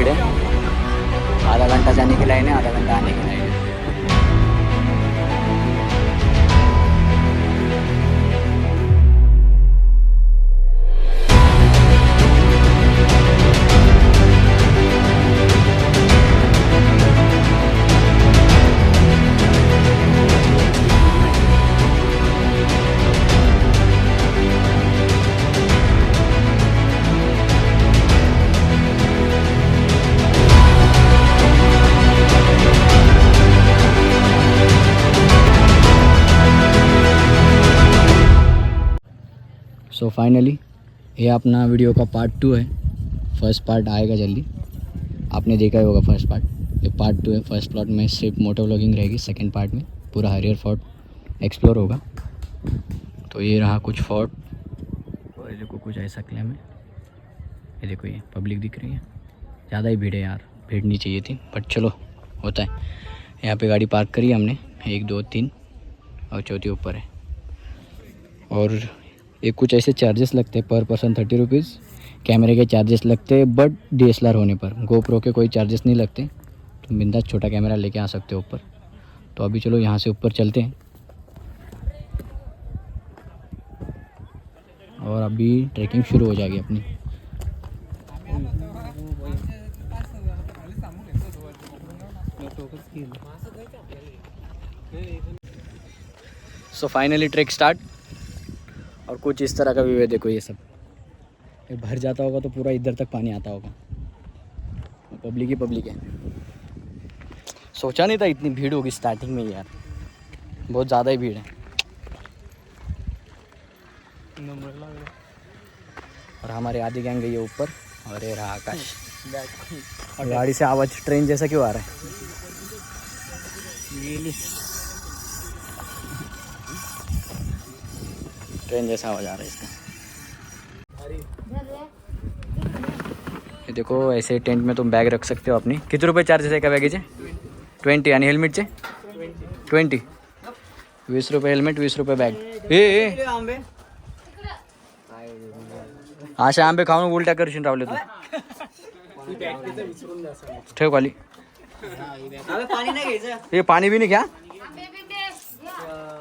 भीड़ है आधा घंटा जाने की लाइन है आधा घंटा सो फाइनली ये अपना वीडियो का पार्ट टू है। फ़र्स्ट पार्ट आएगा जल्दी। आपने देखा ही होगा फ़र्स्ट पार्ट ये पार्ट टू है। फ़र्स्ट पार्ट में सिर्फ़ मोटो व्लॉगिंग रहेगी। सेकंड पार्ट में पूरा हरियर फोर्ट एक्सप्लोर होगा। तो ये रहा कुछ फोर्ट और ये देखो कुछ ऐसा क्लेम है। ये देखो ये पब्लिक दिख रही है। ज़्यादा ही भीड़ है यार। भीड़ नहीं चाहिए थी। बट चलो, होता है। यहाँ पे गाड़ी पार्क करी हमने। एक, दो, तीन। और चौथी ऊपर है। और एक कुछ ऐसे चार्जेस लगते हैं पर पर्सन थर्टी रुपीज़ कैमरे के चार्जेस लगते हैं बट डीएसएलआर होने पर। गोप्रो के कोई चार्जेस नहीं लगते तुम बिंदास छोटा कैमरा लेके आ सकते हो ऊपर। तो अभी चलो यहाँ से ऊपर चलते हैं। और अभी ट्रैकिंग शुरू हो जाएगी अपनी। सो फाइनली ट्रैक स्टार्ट और कुछ इस तरह का व्यू है देखो ये सब। ये भर जाता होगा तो पूरा इधर तक पानी आता होगा। पब्लिक ही पब्लिक है। सोचा नहीं था इतनी भीड़ होगी स्टार्टिंग में यार। बहुत ज़्यादा ही भीड़ है। और हमारे आधी गैंग गई है ऊपर। और ये रहा आकाश। और गाड़ी से आवाज़ ट्रेन जैसा क्यों आ रहा है? ट्रेन जैसा आवाज़ आ रहा है इसका। ये देखो ऐसे टेंट में तुम बैग रख सकते हो अपनी। कितने रुपये चार्जेस है का बॅगेचे ट्वेंटी आणि हेल्मेटचे ट्वेंटी वीस रुपये हेल्मेट वीस रुपये बॅग ए अशा आंबे खाऊन उलट्या करशील रावले तू। ठेव खाली। पाणी नाही घ्यायचं हे पाणी बिनी घ्या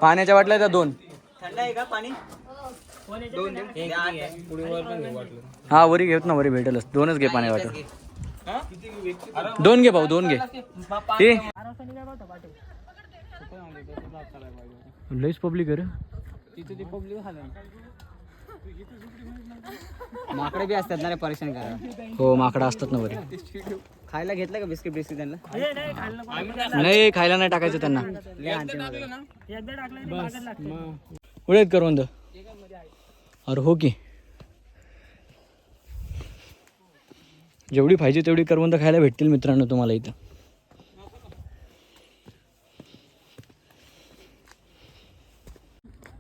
पाण्याच्या वाटल्या त्या दोन। थंड आहे का पाणी? दोन हा वरी घेत ना वरी भेटेलच. दोनच घे पाणी वाटत दोन घे भाऊ दोन घे. लईच पब्लिक आहे रे. माकडे बी असतात ना रे परेशान करा हो माकडं असतात ना वरी खायला घेतलं का बिस्किट बिस्किट त्यांना? नाही खायला नाही टाकायचं त्यांना. उडेत करवंद अरे हो की. जेवढी पाहिजे तेवढी करवंद खायला भेटतील मित्रांनो तुम्हाला इथं.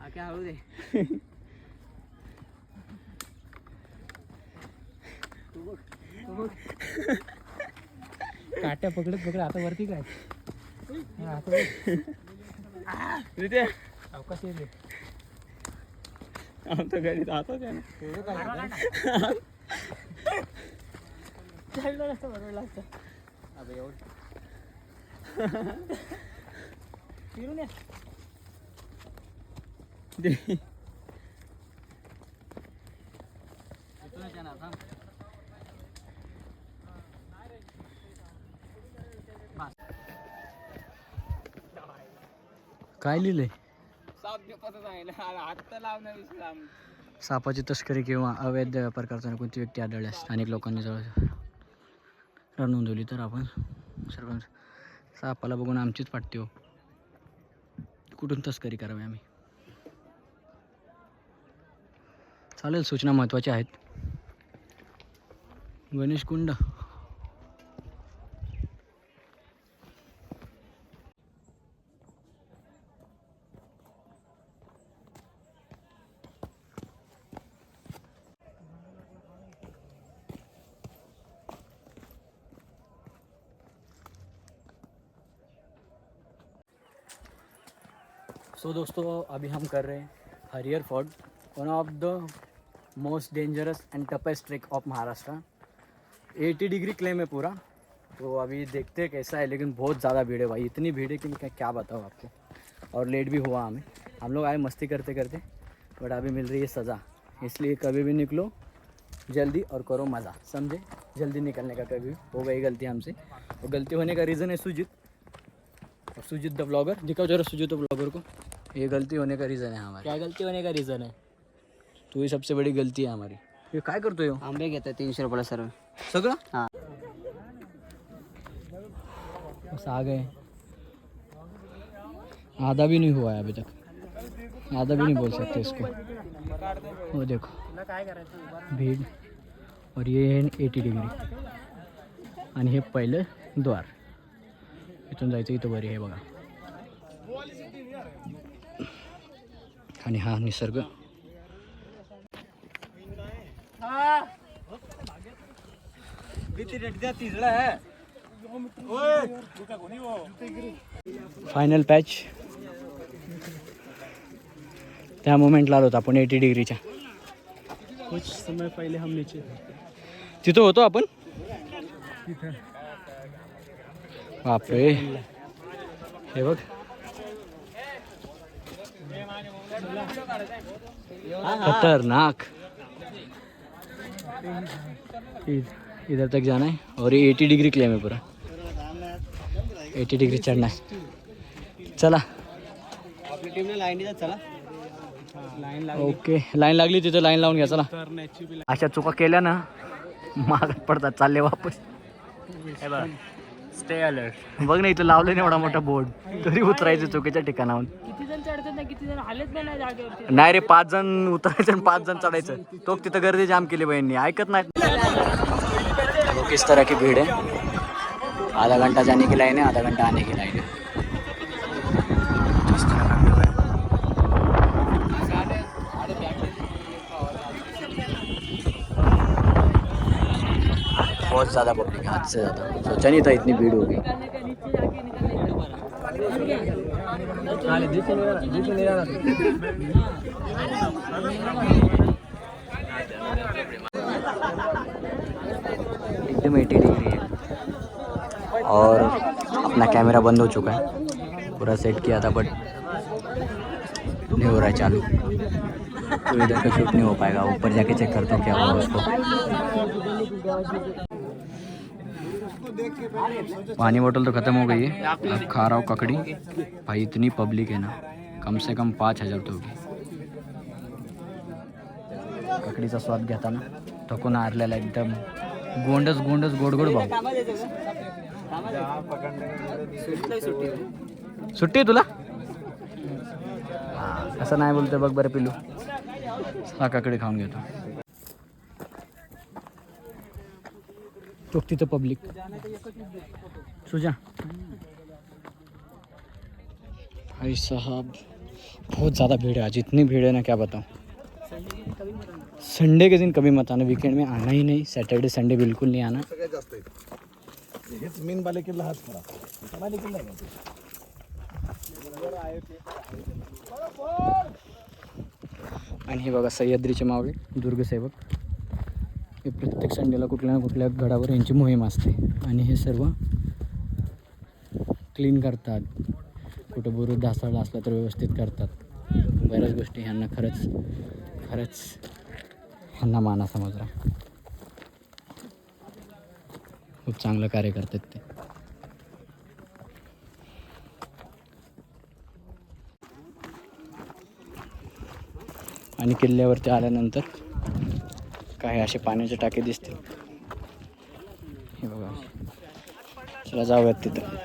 काय हळू दे. काट्या पकडत पकडत आता वरती काय? अवकाश येते आमच्या घरी जातो त्या ना फिरून या. काय लिहिलंय? साप देपातच आहे हात लावणार सापाची तस्करी किंवा अवैध व्यापार करताना कोणती व्यक्ती आढळल्यास स्थानिक लोकांनी जवळ नोंदवली तर आपण सर्व सापाला बघून आमचीच पाठते हो. कुठून तस्करी करावी आम्ही? चालेल सूचना महत्त्वाच्या आहेत. गणेश कुंड. सो दोस्तों, अभी हम कर रहे हैं Harihar fort one of the most dangerous and toughest trek of Maharashtra eighty degree claim है पूरा। तो अभी देखते हैं कैसा है, लेकिन बहुत ज़्यादा भीड़ है भाई। इतनी भीड़ है कि मैं क्या बताऊँ आपको। और लेट भी हुआ हमें। हम लोग आए मस्ती करते करते बट अभी मिल रही है सज़ा। इसलिए कभी भी निकलो, जल्दी और करो मज़ा। समझे? जल्दी निकलने का कभी हो गई गलती हमसे। और गलती होने का रीज़न है सुजीत। और सुजीत द ब्लॉगर दिखाओ जरा सुजीत द ब्लॉगर को। ये गलती होने का रीज़न है हमारी। क्या गलती होने का रीजन है? तो ही सबसे बड़ी गलती है हमारी। हे काय करतोय हो? आंबे घेतात तीनशे रुपयाला सर्व. सगळं? हाँ. बस आ गए. आधा भी नहीं हुआ है अभी तक। आधा भी नहीं बोल सकते इसको। वो देखो। भीड़। और ये आहे एटी डिग्री। आणि हे पहिलं द्वार। इथून जायचं इथं बरी आहे बघा. आणि हा निसर्ग. फायनल पॅच त्या मोमेंटला आलो होतो आपण एटी डिग्रीच्या कुछ समय पहले हम नीचे तिथं होतो आपण? बापरे. हे बघ. खतरनाक. इध- इधर तक जाना है और ये एटी डिग्री क्लेम है पूरा। एटी डिग्री चढ़ना है। चला। आपली टीमने लाईन चला। लाईन ओके लाईन लागली तिथं लाईन लावून घ्या चला। अशा चुका केल्या ना मागत पडतात चालले वापस. स्टे अलर्ट बघ ना इथं लावलं नाही एवढा मोठा बोर्ड तरी उतरायचं चुकीच्या ठिकाणाहून. किती जण चढतात ना किती जण हालत पण नाही जागेवरती? नाही रे पाच जण उतरायचं आणि पाच जण चढायचं. तो तिथं गर्दी जाम केली बहिणी ऐकत नाही. किस तरह की भीड़ है आधा घंटा जाने की लाइन है आधा घंटा आने की लाइन है बहुत ज़्यादा पब्लिक है हद से ज़्यादा। सोचा नहीं था इतनी भीड़ होगी। एकदम एटी डिग्री है। और अपना कैमरा बंद हो चुका है। पूरा सेट किया था बट नहीं हो रहा है चालू। तो इधर का शूट नहीं हो पाएगा। ऊपर जाके चेक करता हूँ क्या हुआ उसको। पानी बोतल तो ख़त्म हो गई है। अब खा रहा हूँ ककड़ी। भाई इतनी पब्लिक है ना। कम से कम पाच हजार तो होगी। ककडीचा स्वाद घेताना थकून हारलेला एकदम। गोंडच गोंडच गोड गोड भाऊ सुट्टी तुला? असं नाही बोलतो बघ बरं पिलू हा काकडी खाऊन घेतो तिथं पब्लिक सुजा. भाई साहब बहुत ज़्यादा भीड़ है आज। इतनी भीड़ है ना क्या बताऊँ? संडे के दिन कभी मत आना वीकेंड में आना ही नहीं सैटरडे संडे बिल्कुल नहीं आना। मेन बालेकिल्ला हाच खरा आणि हे बघा सह्याद्रीचे मावळे दुर्गसेवक. हे प्रत्येक संडेला कुठल्या ना कुठल्या गडावर यांची मोहीम असते. आणि हे सर्व क्लीन करतात. कुठं बुरुज ढासळला असला तर व्यवस्थित करतात. बऱ्याच गोष्टी ह्यांना खरंच खरंच ह्यांना माना समजला खूप चांगलं कार्य करतात ते. आणि किल्ल्यावरती आल्यानंतर काही असे पाण्याचे टाके दिसतील. हे बघा. चला जाऊयात तिथं.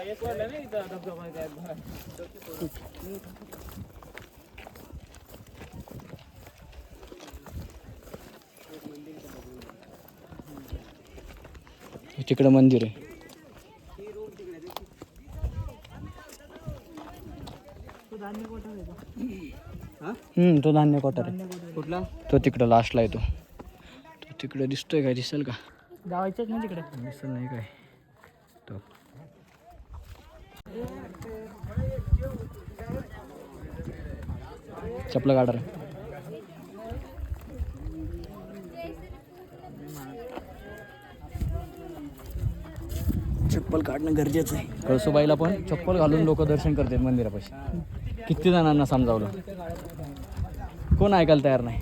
तिकडं मंदिर आहे. हम्म, तो धान्य कोठार आहे? कुठला तो तिकडं लास्टला येतो तिकडं दिसतोय काय? दिसेल का? जायचंच ना तिकडे. दिसेल नाही काय? तो. चपला काढा चप्पल काढणं गरजेचं आहे. कळसुबाईला पण चप्पल घालून लोक दर्शन करतात मंदिरापाशी. किती जणांना समजावलं. कोण ऐकायला तयार नाही?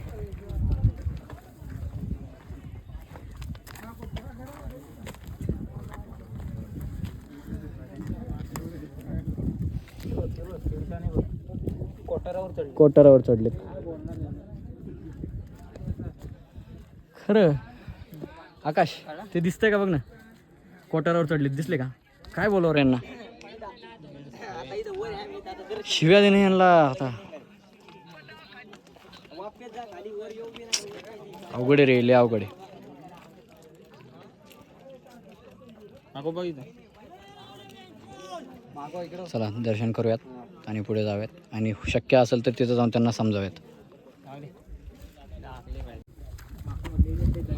कोटारावर चढले. खरं. आकाश ते दिसतंय का बघ ना? कोटारावर चढलेत दिसले का? काय बोलावर यांना? शिव्या देणे यांना आता. अवघड आहे रे लय अवघड चला दर्शन करूयात आणि पुढे जाऊयात. आणि शक्य असेल तर तिथं जाऊन त्यांना समजाव्यात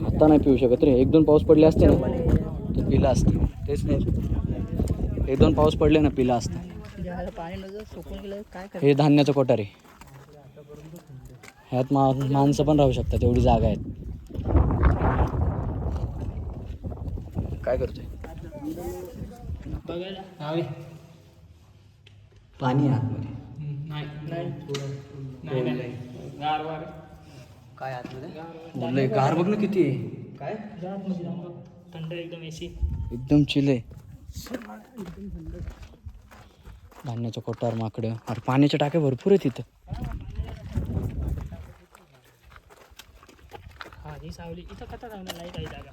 आता नाही पिऊ शकत रे. एक दोन पाऊस पडले असते ना तर पिला असतं. तेच नाही. एक दोन पाऊस पडले ना पिला असतं. पाणी नजर सुकून गेलं काय हे धान्याचं कोठार आहे ह्यात मा माणसं पण राहू शकतात एवढी जागा आहेत. काय करतोय? बघायला. पाणी आहे आतमध्ये. नाही. नाही. नाही नाही गार वार काय आतमध्ये? गार बघ ना किती आहे. काय? थंड एकदम एसी एकदम चिले धान्याचं कोटार माकडं. अरे पाण्याच्या टाक्या भरपूर आहेत तिथं हा ही सावली. इथं कथा चांगला नाही काही जागा.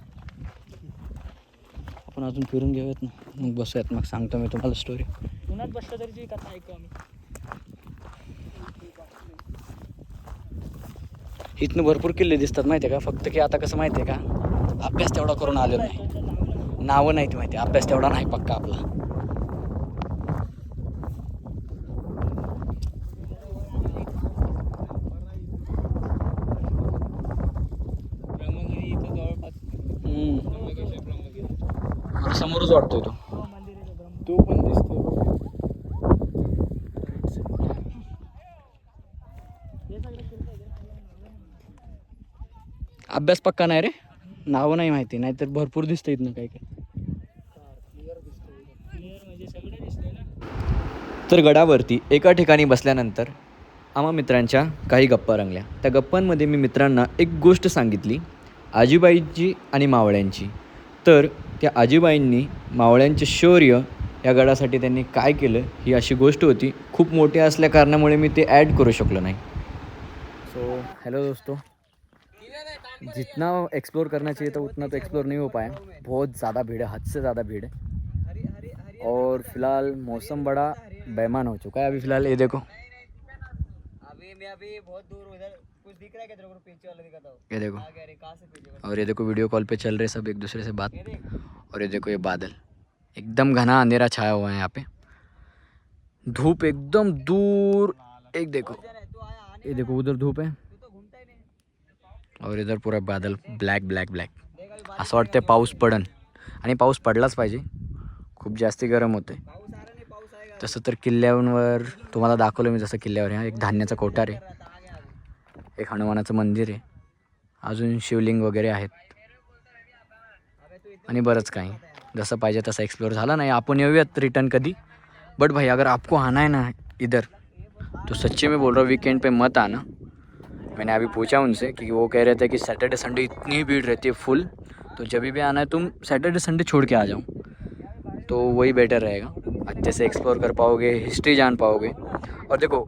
आपण अजून फिरून घेऊयात ना. मग बसूयात. मग सांगतो मी तुम्हाला स्टोरी उन्हात बसलं तरी ती कथा ऐकू आम्ही. इथनं भरपूर किल्ले दिसतात माहिती आहे का? फक्त की आता कसं माहिती आहे का? अभ्यास तेवढा करून आलो नाही. नावं नाहीत माहिती अभ्यास तेवढा नाही पक्का आपला ब्रह्मगिरी इथं जवळपास हम्म. मला समोरच वाटतोय तो मंदिर आहे ब्रह्म तो पण दिसतो अभ्यास पक्का नाही रे. नावं नाही माहिती नाहीतर भरपूर दिसतं इथनं काही काही. क्लिअर म्हणजे सगळं दिसतंय ना तर गडावरती एका ठिकाणी बसल्यानंतर आम्हा मित्रांच्या काही गप्पा रंगल्या. त्या गप्पांमध्ये मी मित्रांना एक गोष्ट सांगितली आजीबाईंची आणि मावळ्यांची. तर त्या आजीबाईंनी मावळ्यांचे शौर्य या गडासाठी त्यांनी काय केलं ही अशी गोष्ट होती. खूप मोठी असल्या कारणामुळे मी ते ॲड करू शकलो नाही. सो हेलो दोस्तों. जितना एक्सप्लोर करना चाहिए था, उतना तो एक्सप्लोर नहीं हो पाया। बहुत ज़्यादा भीड़ है, हद से ज़्यादा भीड़ है। और फ़िलहाल मौसम बड़ा बेमान हो चुका है अभी फ़िलहाल, ये देखो। ये देखो। और ये देखो वीडियो कॉल पे चल रहे सब एक दूसरे से बात। और ये देखो, ये बादल। एकदम घना अंधेरा छाया हुआ है यहाँ पे। धूप एकदम दूर, एक देखो। ये देखो, उधर धूप है। और इधर पूरा बादल ब्लॅक ब्लॅक ब्लॅक असं वाटतं पाऊस पडन. आणि पाऊस पडलाच पाहिजे. खूप जास्ती गरम होते तसं तर किल्ल्यावर तुम्हाला दाखवलं मी जसं किल्ल्यावर हा एक धान्याचा कोठार आहे. एक हनुमानाचं मंदिर आहे. अजून शिवलिंग वगैरे आहेत. आणि बरंच काही. जसं पाहिजे तसं एक्सप्लोर झाला नाही. आपण येऊयात रिटर्न कधी. बट भाई अगर आपको आना है ना इधर तो सच्चे में बोल रहा हूँ वीकेंड पे मत आना. मैंने अभी पूछा उनसे कि वो कह रहे थे कि सैटरडे संडे इतनी भीड़ रहती है फुल तो जब भी आना है तुम सैटरडे संडे छोड़ के आ जाओ। तो वही बेटर रहेगा। अच्छे से एक्सप्लोर कर पाओगे हिस्ट्री जान पाओगे। और देखो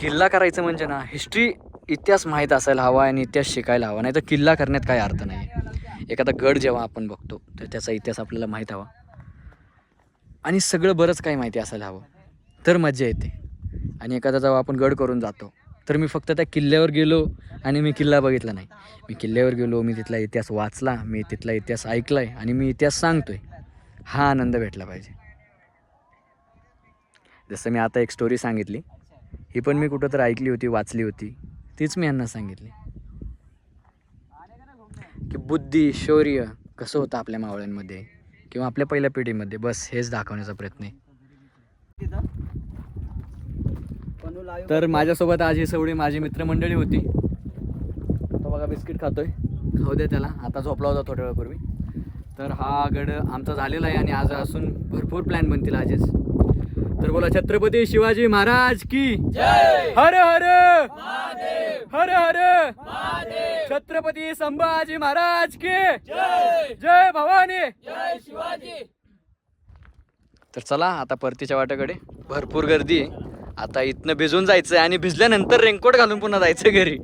किल्ला करायचं म्हणजे ना हिस्ट्री इतिहास माहीत असायला हवा आणि इतिहास शिकायला हवा नाही तर किल्ला करण्यात काही अर्थ नाही एखादा गड जेव्हा आपण बघतो तर त्याचा इतिहास आपल्याला माहीत हवा. आणि सगळं बरंच काही माहिती असायला हवं. तर मजा येते. आणि एखादा जेव्हा आपण गड करून जातो तर मी फक्त त्या किल्ल्यावर गेलो आणि मी किल्ला बघितला नाही. मी किल्ल्यावर गेलो मी तिथला इतिहास वाचला मी तिथला इतिहास ऐकला आहे आणि मी इतिहास सांगतोय. हा आनंद भेटला पाहिजे. जसं मी आता एक स्टोरी सांगितली ही पण मी कुठं तर ऐकली होती वाचली होती. तीच मी यांना सांगितली. की बुद्धी शौर्य कसं होतं आपल्या मावळ्यांमध्ये किंवा आपल्या पहिल्या पिढीमध्ये? बस हेच दाखवण्याचा प्रयत्न आहे. तर माझ्यासोबत आज ही सवडी माझी मित्रमंडळी होती. तो बघा बिस्किट खातोय. खाऊ दे त्याला. आता झोपला होता थोड्या वेळापूर्वी. तर हा गड आमचा झालेला आहे आणि आज असून भरपूर प्लॅन बनतील आजच. तर बोला छत्रपती शिवाजी महाराज की? हर हर! हर हर! छत्रपती संभाजी महाराज की? जय! भवानी! तर चला आता परतीच्या वाट्याकडे. भरपूर गर्दी आहे. आता इथनं भिजून जायचं आणि भिजल्यानंतर रेनकोट घालून पुन्हा जायचं घरी.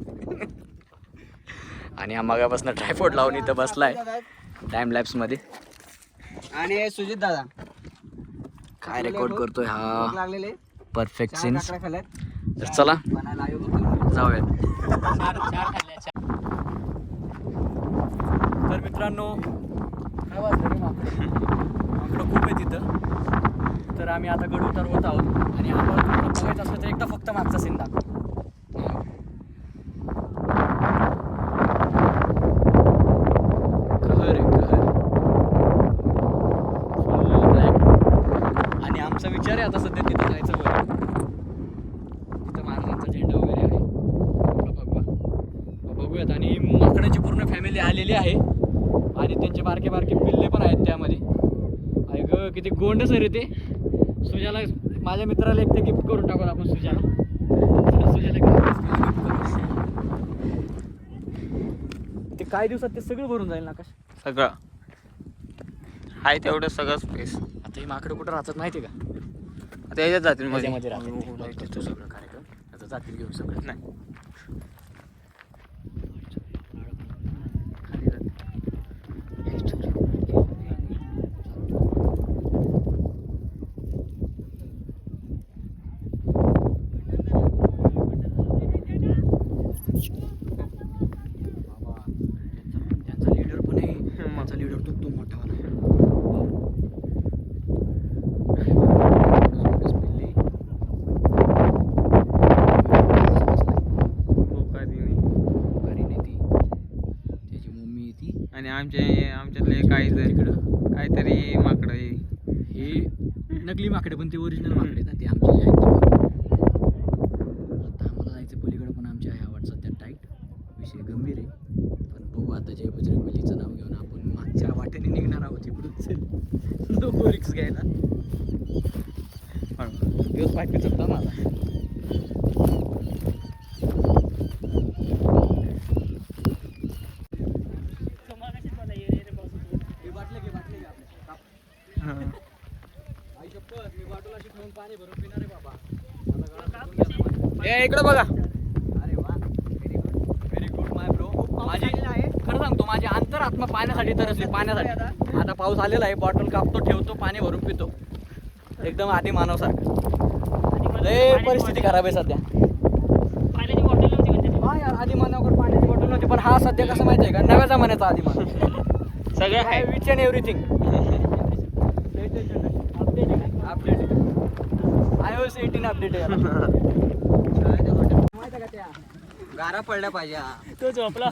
आणि हा मगापासून ट्रायफोड लावून इथं बसलाय. टाइम लॅब्समध्ये. आणि सुजित दादा. काय रेकॉर्ड करतोय हा? लागलेले. परफेक्ट सीन्स खाल्ल्यात. तर चला. जाऊयात. तर मित्रांनो काय वाजलं रे माकडं? माकडं खूप आहे तिथं तर आम्ही आता गड उतरवत आहोत. आणि तुम्हाला बघायचं असलं तर एकदा फक्त मागचा सीन दाखव. विचार आहे आता सध्या तिथं जायचं बरं तिथं महाराजांचा झेंडा वगैरे आहे. बघूयात. आणि माकडाची पूर्ण फॅमिली आलेली आहे. आणि त्यांचे बारके बारके पिल्ले पण आहेत त्यामध्ये. आहे ग किती गोंड सर ते. माझ्या मित्राला एक ते गिफ्ट करून टाकू आपण सुजाला. ते काही दिवसात ते सगळं भरून जाईल ना कशा सगळं. हाय तेवढं सगळं स्पेस आता ही माकडं कुठं राहतात माहिती आहे का? आता याच्यात जातील मध्ये मध्ये राहतात ते. सगळं कार्यक्रम. आता जातील घेऊन सगळं. नाही बाबा त्यांचा त्यांचा लीडर पण आहे त्यांचा लीडर तो तो मोठा वाला आहे घरी नाही ती त्याची मम्मी आमच्या आमच्यातले काही काहीतरी माकडं आहे. हे नकली माकडे पण ते ओरिजिनल माकडे ना ते आमचे जे आहेत आम्हाला जायचं पलीकडे पण आमच्या आहे आवड सध्या टाईट विषय गंभीर आहे. पण बघू आता जय बजरंग बलीचं नाव घेऊन आपण मागच्या वाटेने निघणार आहोत इकडून. नको रिक्स घ्यायला. दिवस पाठ चुकता माझा हे बाटले घे, बाटले घे आपल्या. काप. आई शपथ, मी बाटूला अशी ठेवून पाणी भरून पिणार आहे बाबा. मला गळा सुकून गेला माझा. ए इकडं बघा अरे वा very good very good my bro माझी खरं सांगतो माझी अंतरात्मा पाण्यासाठी. आता पाऊस आलेला आहे बॉटल कापतो ठेवतो पाणी भरून पितो. एकदम आधी मानवसारखं लय परिस्थिती खराब आहे सध्या. हा यार आधी मानवाकडे पाण्याची बॉटल नव्हती पण हा सध्या कसं माहिती आहे का? नव्या जमान्याचा आधी मानव सगळं आहे. Which and everything update iOS eighteen update आहे. गारा पडल्या पाहिजे. तो झोपला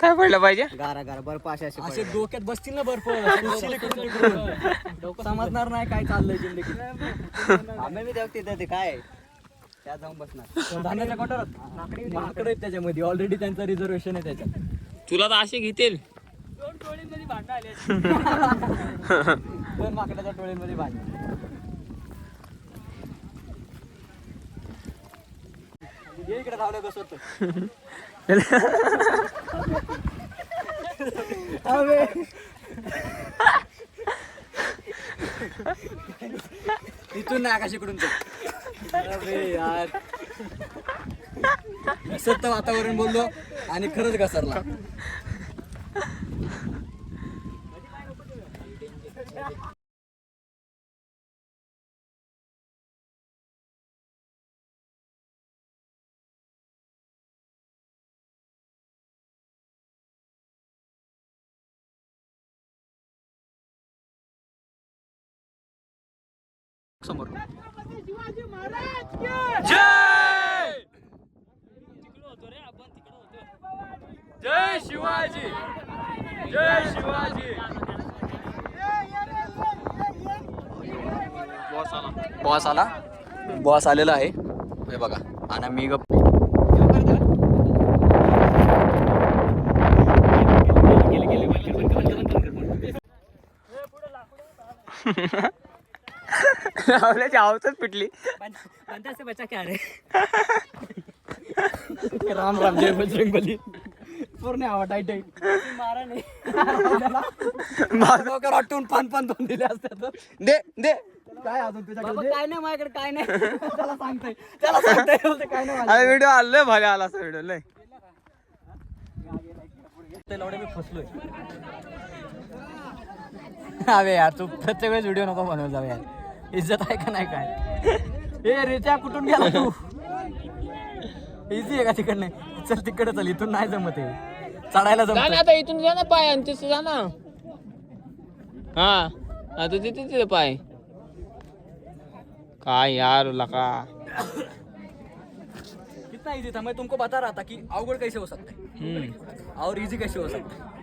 काय पडलं पाहिजे? गारा गारा बर्फ असे असे असे. डोक्यात बसतील ना बर्फ. समजणार नाही काय चाललंय जिंदगी. आम्ही बी जाऊ तिथं ते काय? त्यात जाऊन बसणार. धान्याच्या कोठारात? माकड आहेत त्याच्यामध्ये. ऑलरेडी त्यांचं रिझर्वेशन आहे त्याच्यात. तुला तर असे घेतील. दोन माकडाच्या टोळीमध्ये भांडण. ये इकडे धावलं कसं होतं अबे. इथून नाही आकाशीकडून चल. अबे यार सत्य वातावरण बोललो आणि खरंच घसरला समोर जय जय शिवाजी जय शिवाजी बॉस आला बॉस आलेला आहे हे बघा आणि मी गप आवतच पिटली. बनता से बचा क्या रे? राम राम जय बजरंग बली. पूर्ण आवाज टाईट मारा नाही. वाटून पान पान दोन दिले असतात दे दे. काय अजून तुझ्याकडे? काय नाही माझ्याकडे काय नाही. त्याला सांगताय त्याला सांगताय बोलते काय नाही अरे व्हिडिओ आलं भारी आला असा व्हिडिओ लय. मी फसलोय अबे यार तू प्रत्येक वेळेस व्हिडिओ नको बनवत जाऊ यार. इज्जत आहे का नाही काय? ए रिचा कुठून गेला तू? इझी आहे का तिकडनं? चल तिकडे चल इथून नाही जमत आहे चढायला जा ना जमत आता इथून जा ना पाय आणि तिथे जा ना. हा आता तिथे तिथे पाय. काय यार लका. कितना इजी था मैं तुमको बता रहा था कि अवगढ़ कैसे हो सकता है? हम्म. और इजी कैसे हो सकता है?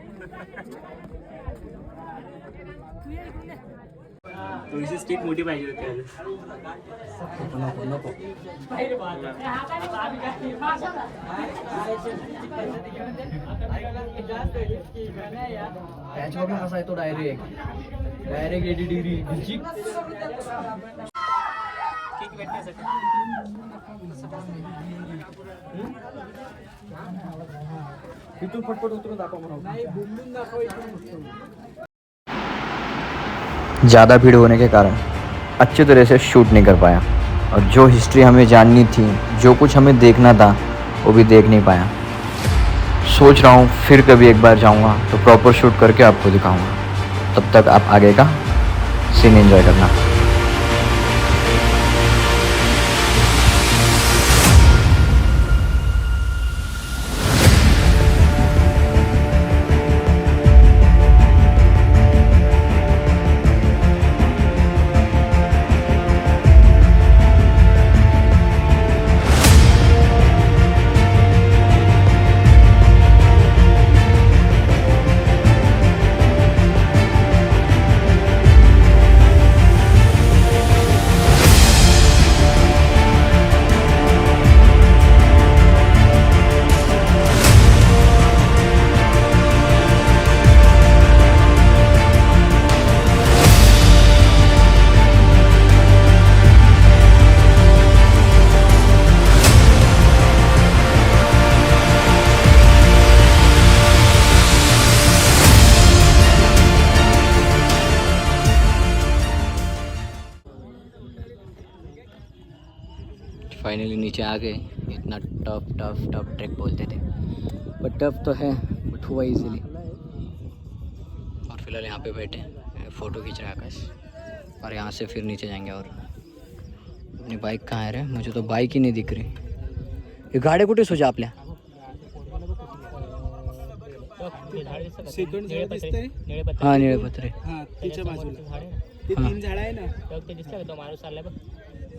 थोडीशी स्टिक मोठी पाहिजे होती नको नको पॅच बघा कसा आहे तो डायरेक्ट डायरेक्ट एटी डिग्री घुची इथून फटफट उतरून दाखव म्हणून. ज़्यादा भीड़ होने के कारण अच्छी तरह से शूट नहीं कर पाया और जो हिस्ट्री हमें जाननी थी, जो कुछ हमें देखना था, वो भी देख नहीं पाया। सोच रहा हूँ फिर कभी एक बार जाऊँगा तो प्रॉपर शूट करके आपको दिखाऊँगा। तब तक आप आगे का सीन एंजॉय करना। टफ टफ टफ ट्रैक बोलते थे। बट टफ तो है बट हुआ इजीली और फ़िलहाल यहाँ पे बैठे हैं फ़ोटो खींच रहे हैं आकाश। और यहाँ से फिर नीचे जाएँगे और अपनी बाइक कहाँ है रे? मुझे तो बाइक ही नहीं दिख रही। ये गाड्या कुठे सोचा आपल्या दिसतंय हाँ। निळे पत्रे हा बाजूला ते तीन झाड आहे ना? ते तो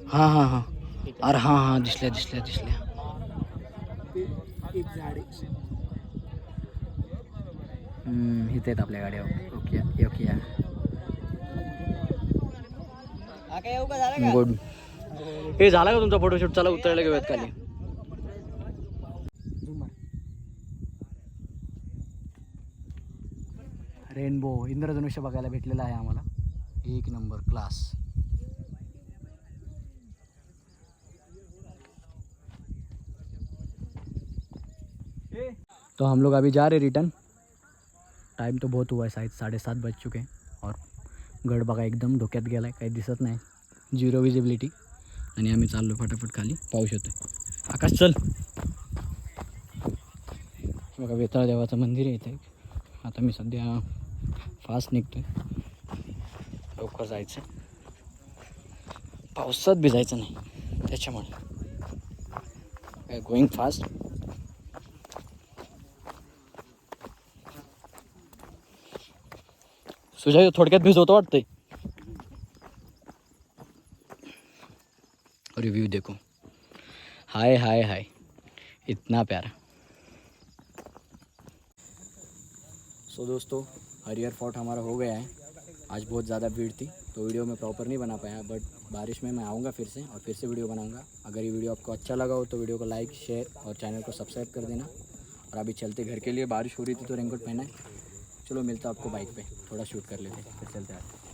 हाँ हाँ हाँ अरे हाँ। हाँ दिसल्या दिसल्या दिसल्या इथे आहेत आपल्या गाड्या. ओके ओके का? गुड. हे झाला का तुमचा फोटोशूट चला उतरायला घेऊयात खाली. रेनबो इंद्रधनुष्य बघायला भेटलेला आहे आम्हाला. एक नंबर क्लास तो हम लोग अभी जा रहे रिटर्न टाइम तो बहुत हुआ है शायद साडेसात बज चुके हैं और गड बघा एकदम धोक्यात गेला आहे काही दिसत नाही झिरो विजिबिलिटी आणि आम्ही चाललो फटाफट खाली पाऊस येतो आकाश चल। बघा वेताळ देवाचं मंदिर आहे इथे आता मी सध्या फास्ट निघतो आहे लवकर जायचं पावसात भिजायचं नाही त्याच्यामुळे. गोईंग फास्ट सुजय थोडक्यात भिजवतो वाटतंय रिव्यू देखो। हाय हाय हाय। इतना प्यारा। सो so, दोस्तों हरियर फोर्ट हमारा हो गया है। आज बहुत ज़्यादा भीड़ थी तो वीडियो में प्रॉपर नहीं बना पाया बट बारिश में मैं आऊँगा फिर से और फिर से वीडियो बनाऊँगा। अगर ये वीडियो आपको अच्छा लगा हो तो वीडियो को लाइक शेयर और चैनल को सब्सक्राइब कर देना। और अभी चलते घर के लिए बारिश हो रही थी तो रेनकोट पहना है। चलो मिलता आपको बाइक पे. थोड़ा शूट कर लेते हैं. फिर चलते आते